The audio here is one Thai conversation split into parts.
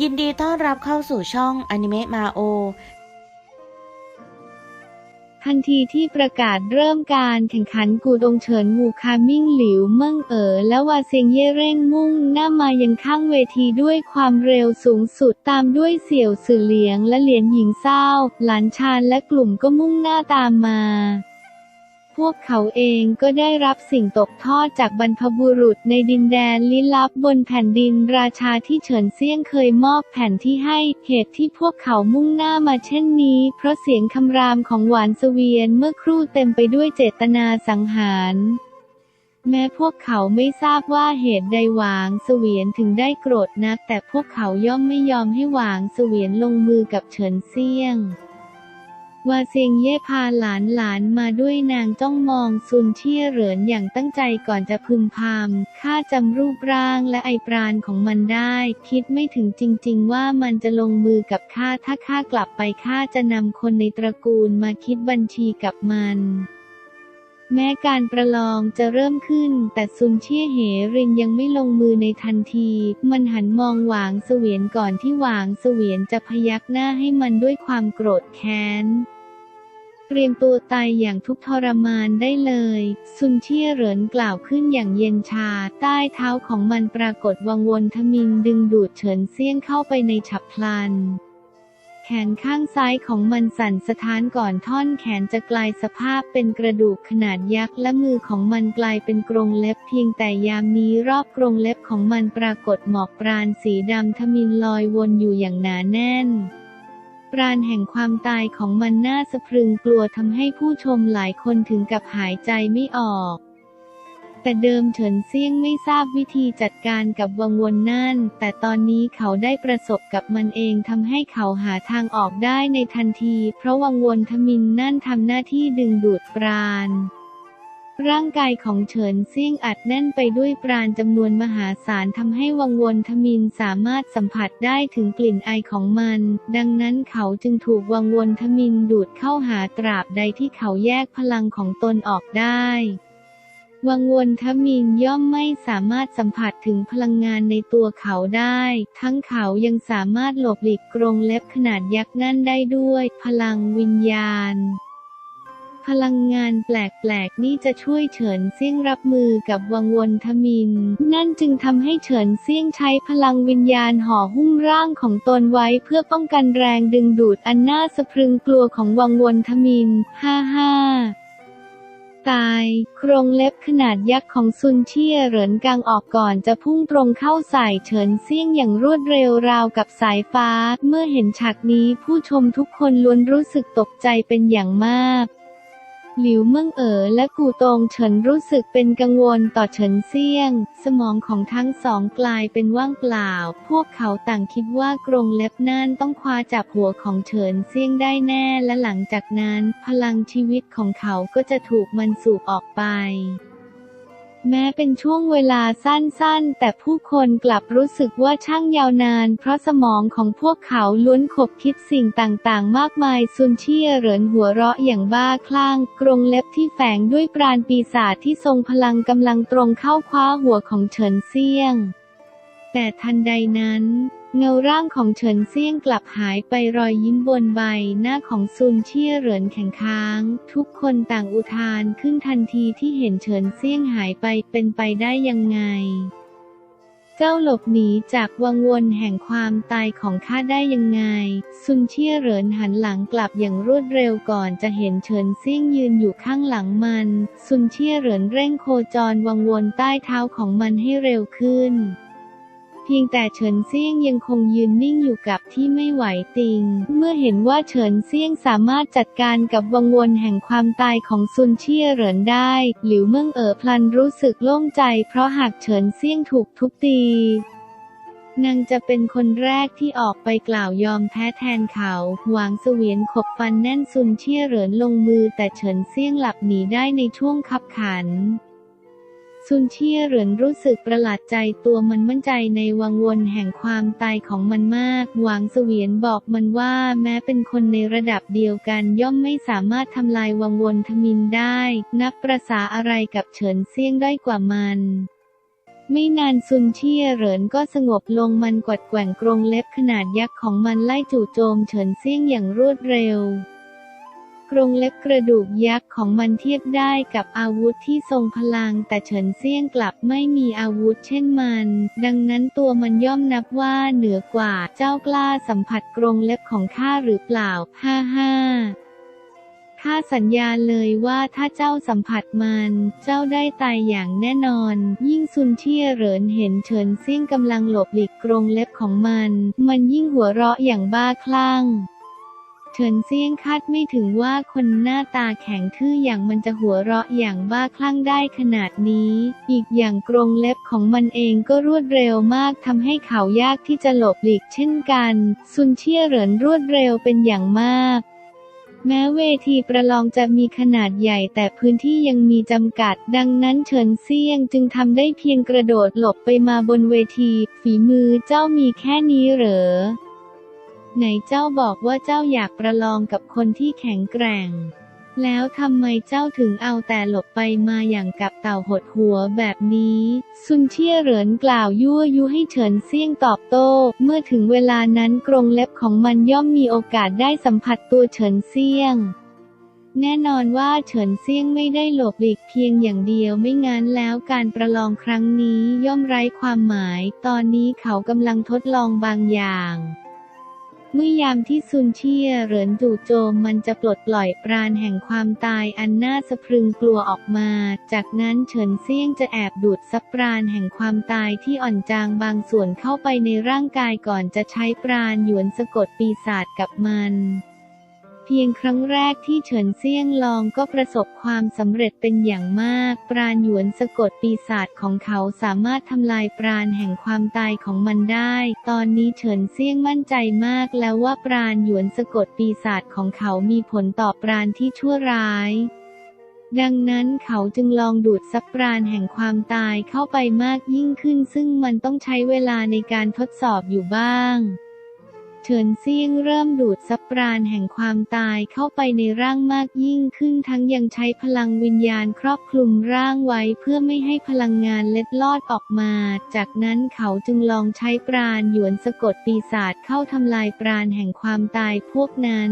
ยินดีต้อนรับเข้าสู่ช่องอนิเมะมาโอ ทันทีที่ประกาศเริ่มการแข่งขันกูดงเฉินวูคามิ่งหลิวเมิ่งเอ๋อและวาเซียงเย่เร่งมุ่งหน้ามายังข้างเวทีด้วยความเร็วสูงสุดตามด้วยเสี่ยวสื่อเหลียงและเหลียนหญิงเศร้า หลานชานและกลุ่มก็มุ่งหน้าตามมา พวกเขาเองก็ได้รับสิ่งตกทอดจากบรรพบุรุษในดินแดนลี้ลับบนแผ่นดินราชาที่เฉินเซียงเคยมอบแผ่นที่ให้ เหตุที่พวกเขามุ่งหน้ามาเช่นนี้ เพราะเสียงคำรามของหวานเสวียนเมื่อครู่เต็มไปด้วยเจตนาสังหารแม้พวกเขาไม่ทราบว่าเหตุใดหวางเสวียนถึงได้โกรธนัก แต่พวกเขาย่อมไม่ยอมให้หวางเสวียนลงมือกับเฉินเซียง วาเซียงเย่พาหลานหลานมาด้วยนางจ้องมองซุนเชี่ยเหรินอย่างตั้งใจก่อนจะพึมพำข้าจำรูปร่างและไอปราณของมันได้ คิดไม่ถึงจริง ๆ ว่ามันจะลงมือกับข้าถ้าข้ากลับไปข้าจะนำคนในตระกูลมาคิดบัญชีกับมันแม้การประลองจะเริ่มขึ้น แต่ซุนเชี่ยเหรินยังไม่ลงมือในทันที มันหันมองหวางเสวียนก่อนที่หวางเสวียนจะพยักหน้าให้มันด้วยความโกรธแค้น เตรียมตัวตายอย่างทุกทรมานได้เลย ซุนเชี่ยเหรินกล่าวขึ้นอย่างเย็นชา ใต้เท้าของมันปรากฏวังวนทมินดึงดูดเฉินเซี่ยงเข้าไปในฉับพลัน แขนข้างซ้ายของมันสั่นสะท้านก่อนท่อนแขนจะกลายสภาพเป็นกระดูกขนาดยักษ์และมือของมันกลายเป็นกรงเล็บเพียงแต่ยามนี้รอบกรงเล็บของมันปรากฏหมอกปราณสีดำทมินลอยวนอยู่อย่างหนาแน่น ปราณแห่งความตายของมันน่าสะพรึงกลัวทำให้ผู้ชมหลายคนถึงกับหายใจไม่ออก แต่เดิมเฉินเซี่ยงไม่ทราบวิธีจัดการกับวังวนนั่น แต่ตอนนี้เขาได้ประสบกับมันเองทำให้เขาหาทางออกได้ในทันที เพราะวังวนทมินนั่นทำหน้าที่ดึงดูดปราณ ร่างกายของเฉินเซี่ยงอัดแน่นไปด้วยปราณจำนวนมหาศาลทำให้วังวนทมินสามารถสัมผัสได้ถึงกลิ่นไอของมัน ดังนั้นเขาจึงถูกวังวนทมินดูดเข้าหาตราบใดที่เขาแยกพลังของตนออกได้วังวนทมินย่อมไม่สามารถสัมผัสถึงพลังงานในตัวเขาได้ ทั้งเขายังสามารถหลบหลีกกรงเล็บขนาดยักษ์นั่นได้ด้วย พลังวิญญาณ พลังงานแปลกๆ นี่จะช่วยเฉินเซี่ยงรับมือกับวังวนทมิน นั่นจึงทำให้เฉินเซี่ยงใช้พลังวิญญาณห่อหุ้มร่างของตนไว้เพื่อป้องกันแรงดึงดูดอันน่าสะพรึงกลัวของวังวนทมิน ฮ่าฮ่าตายโครงเล็บขนาดยักษ์ของซุนเชี่ยเหรินกางออกก่อนจะพุ่งตรงเข้าใส่เฉินเซี่ยงอย่างรวดเร็วราวกับสายฟ้า เมื่อเห็นฉากนี้ผู้ชมทุกคนล้วนรู้สึกตกใจเป็นอย่างมาก หลิวเมิ่งเอ๋อและกูตงเฉินรู้สึกเป็นกังวลต่อเฉินเซี่ยง สมองของทั้งสองกลายเป็นว่างเปล่า พวกเขาต่างคิดว่ากรงเล็บนั่นต้องคว้าจับหัวของเฉินเซี่ยงได้แน่และหลังจากนั้น พลังชีวิตของเขาก็จะถูกมันสูบออกไป แม้เป็นช่วงเวลาสั้นๆ แต่ผู้คนกลับรู้สึกว่าช่างยาวนาน เพราะสมองของพวกเขาล้วนขบคิดสิ่งต่างๆ มากมายซุนเชี่ยเหรินหัวเราะอย่างบ้าคลั่ง กรงเล็บที่แฝงด้วยปราณปีศาจที่ทรงพลังกำลังตรงเข้าคว้าหัวของเฉินเซียง แต่ทันใดนั้น เงาร่างของเฉินเซี่ยงกลับหายไปรอยยิ้มบนใบหน้าของซุนเชี่ยเหรินแข็งค้าง ทุกคนต่างอุทานขึ้นทันทีที่เห็นเฉินเซี่ยงหายไปเป็นไปได้ยังไง เจ้าหลบหนีจากวังวนแห่งความตายของข้าได้ยังไง ซุนเชี่ยเหรินหันหลังกลับอย่างรวดเร็วก่อนจะเห็นเฉินเซี่ยงยืนอยู่ข้างหลังมัน ซุนเชี่ยเหรินเร่งโคจรวังวนใต้เท้าของมันให้เร็วขึ้น เพียงแต่เฉินเซี่ยงยังคงยืนนิ่งอยู่กับที่ไม่ไหวติง เมื่อเห็นว่าเฉินเซี่ยงสามารถจัดการกับวังวนแห่งความตายของซุนเชี่ยเหรินได้ หลิวเมิ่งเอ๋อพลันรู้สึกโล่งใจ เพราะหากเฉินเซี่ยงถูกทุบตีนางจะเป็นคนแรกที่ออกไปกล่าวยอมแพ้แทนเขา หวางเสวียนขบฟันแน่นซุนเชี่ยเหรินลงมือแต่เฉินเซี่ยงหลับหนีได้ในช่วงคับขัน ซุนเชี่ยเหรินรู้สึกประหลาดใจตัวมันมั่นใจในวังวนแห่งความตายของมันมาก หวางเสวียนบอกมันว่าแม้เป็นคนในระดับเดียวกันย่อมไม่สามารถทำลายวังวนทมินได้ นับประษาอะไรกับเฉินเซี่ยงได้อยกว่ามันไม่นานซุนเชี่ยเหรินก็สงบลงมันกวัดแกว่งกรงเล็บขนาดยักษ์ของมันไล่จู่โจมเฉินเซี่ยงอย่างรวดเร็ว รงเล็บกระดูกยักษ์ของมันเทียบได้กับอาวุธที่ทรงพลัง แต่เฉินเซี่ยงกลับไม่มีอาวุธเช่นมัน ดังนั้นตัวมันย่อมนับว่าเหนือกว่าเจ้ากล้าสัมผัสกรงเล็บของข้าหรือเปล่า ฮ่าฮ่าข้าสัญญาเลยว่าถ้าเจ้าสัมผัสมัน เจ้าได้ตายอย่างแน่นอน ยิ่งซุนเชี่ยเหรินเห็นเฉินเซี่ยงกำลังหลบหลีกกรงเล็บของมัน มันยิ่งหัวเราะอย่างบ้าคลั่ง เฉินเซี่ยงคาดไม่ถึงว่าคนหน้าตาแข็งทื่ออย่างมันจะหัวเราะอย่างบ้าคลั่งได้ขนาดนี้ อีกอย่างกรงเล็บของมันเองก็รวดเร็วมากทำให้เขายากที่จะหลบหลีกเช่นกัน ซุนเชี่ยเหรินรวดเร็วเป็นอย่างมากแม้เวทีประลองจะมีขนาดใหญ่แต่พื้นที่ยังมีจำกัด ดังนั้นเฉินเซี่ยงจึงทำได้เพียงกระโดดหลบไปมาบนเวที ฝีมือเจ้ามีแค่นี้เหรอ ไหนเจ้าบอกว่าเจ้าอยากประลองกับคนที่แข็งแกร่ง แล้วทำไมเจ้าถึงเอาแต่หลบไปมาอย่างกับเต่าหดหัวแบบนี้ ซุนเชี่ยเหรินกล่าวยั่วยุให้เฉินเซี่ยงตอบโต้ เมื่อถึงเวลานั้นกรงเล็บของมันย่อมมีโอกาสได้สัมผัสตัวเฉินเซี่ยงแน่นอนว่าเฉินเซี่ยงไม่ได้หลบหลีกเพียงอย่างเดียวไม่งั้นแล้วการประลองครั้งนี้ย่อมไร้ความหมาย ตอนนี้เขากำลังทดลองบางอย่าง เมื่อยามที่ซุนเชียเหรินจู่โจมมันจะปลดปล่อยปราณแห่งความตายอันน่าสะพรึงกลัวออกมา จากนั้นเฉินเซี่ยงจะแอบดูดซับปราณแห่งความตายที่อ่อนจางบางส่วนเข้าไปในร่างกายก่อนจะใช้ปราณหยวนสะกดปีศาจกับมัน เพียงครั้งแรกที่เฉินเซี่ยงลองก็ประสบความสำเร็จเป็นอย่างมาก ปราณหยวนสะกดปีศาจของเขาสามารถทำลายปราณแห่งความตายของมันได้ ตอนนี้เฉินเซี่ยงมั่นใจมากแล้วว่าปราณหยวนสะกดปีศาจของเขามีผลต่อปราณที่ชั่วร้ายดังนั้นเขาจึงลองดูดซับปราณแห่งความตายเข้าไปมากยิ่งขึ้น ซึ่งมันต้องใช้เวลาในการทดสอบอยู่บ้าง เฉินเซียงเริ่มดูดซับปราณแห่งความตายเข้าไปในร่างมากยิ่งขึ้นทั้งยังใช้พลังวิญญาณครอบคลุมร่างไว้เพื่อไม่ให้พลังงานเล็ดลอดออกมา จากนั้นเขาจึงลองใช้ปราณหยวนสะกดปีศาจเข้าทำลายปราณแห่งความตายพวกนั้น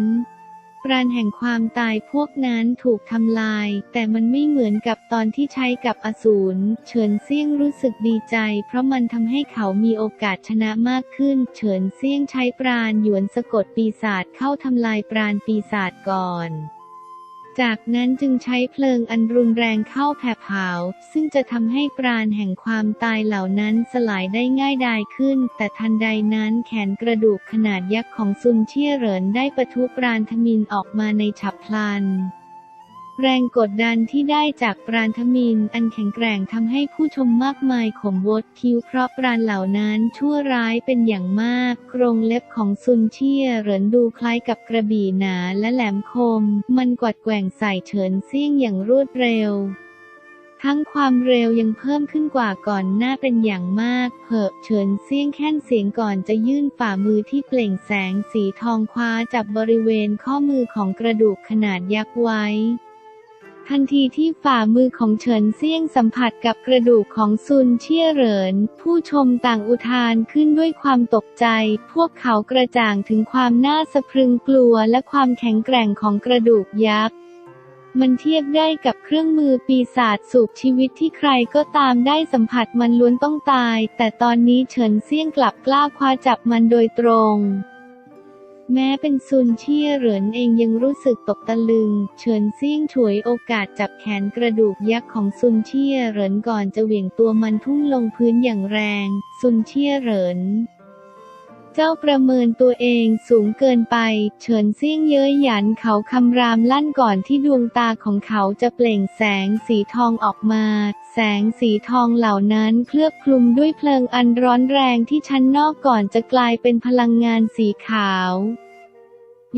ปราณแห่งความตายพวกนั้นถูกทำลาย แต่มันไม่เหมือนกับตอนที่ใช้กับอสูร เฉินเซี่ยงรู้สึกดีใจ เพราะมันทำให้เขามีโอกาสชนะมากขึ้น เฉินเซี่ยงใช้ปราณหยวนสะกดปีศาจเข้าทำลายปราณปีศาจก่อน จากนั้นจึงใช้เพลิงอันรุนแรงเข้าแผ่เผา ซึ่งจะทำให้ปราณแห่งความตายเหล่านั้นสลายได้ง่ายดายขึ้น แต่ทันใดนั้นแขนกระดูกขนาดยักษ์ของซุนเชี่ยเหรินได้ประทุปราณทมินออกมาในฉับพลัน แรงกดดันที่ได้จากปราณทมินอันแข็งแกร่งทำให้ผู้ชมมากมายขมวดคิ้วเพราะปราณเหล่านั้นชั่วร้ายเป็นอย่างมาก กรงเล็บของซุนเชี่ยเหรินดูคล้ายกับกระบี่หนาและแหลมคม มันกวัดแกว่งใส่เฉินเซี่ยงอย่างรวดเร็วทั้งความเร็วยังเพิ่มขึ้นกว่าก่อนหน้าเป็นอย่างมากเผิบเฉินเซียงแค่นเสียงก่อนจะยื่นฝ่ามือที่เปล่งแสงสีทองคว้าจับบริเวณข้อมือของกระดูกขนาดยักษ์ไว้ ทันทีที่ฝ่ามือของเฉินเซี่ยงสัมผัสกับกระดูกของซุนเชี่ยเหริน ผู้ชมต่างอุทานขึ้นด้วยความตกใจ พวกเขากระจ่างถึงความน่าสะพรึงกลัวและความแข็งแกร่งของกระดูกยักษ์ มันเทียบได้กับเครื่องมือปีศาจสูบชีวิตที่ใครก็ตามได้สัมผัสมันล้วนต้องตาย แต่ตอนนี้เฉินเซี่ยงกลับกล้าคว้าจับมันโดยตรง แม้เป็นซุนเชี่ยเหรินเองยังรู้สึกตกตะลึง เฉินซี่งฉวยโอกาสจับแขนกระดูกยักษ์ของซุนเชี่ยเหรินก่อนจะเหวี่ยงตัวมันทุ่งลงพื้นอย่างแรง ซุนเชี่ยเหรินเจ้าประเมินตัวเองสูงเกินไป เฉินเซี่ยงเย้ยหยันเขาคำรามลั่นก่อนที่ดวงตาของเขาจะเปล่งแสงสีทองออกมา แสงสีทองเหล่านั้นเคลือบคลุมด้วยเพลิงอันร้อนแรงที่ชั้นนอกก่อนจะกลายเป็นพลังงานสีขาว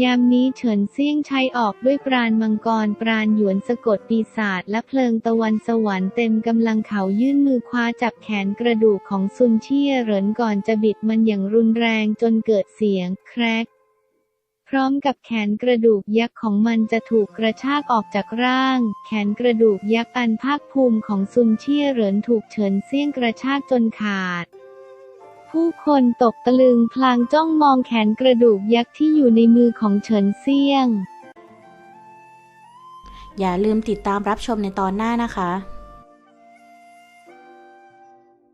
ยามนี้เฉินเซี่ยงใช้ออกด้วยปราณมังกร ปราณหยวนสะกดปีศาจและเพลิงตะวันสวรรค์เต็มกำลังเขายื่นมือคว้าจับแขนกระดูกของซุนเชี่ยเหรินก่อนจะบิดมันอย่างรุนแรงจนเกิดเสียง แครก พร้อมกับแขนกระดูกยักษ์ของมันจะถูกกระชากออกจากร่าง แขนกระดูกยักษ์อันภาคภูมิของซุนเชี่ยเหรินถูกเฉินเซี่ยงกระชากจนขาด ผู้คนตกตะลึงพลางจ้องมองแขนกระดูกยักษ์ที่อยู่ในมือของเฉินเซี่ยง อย่าลืมติดตามรับชมในตอนหน้านะคะ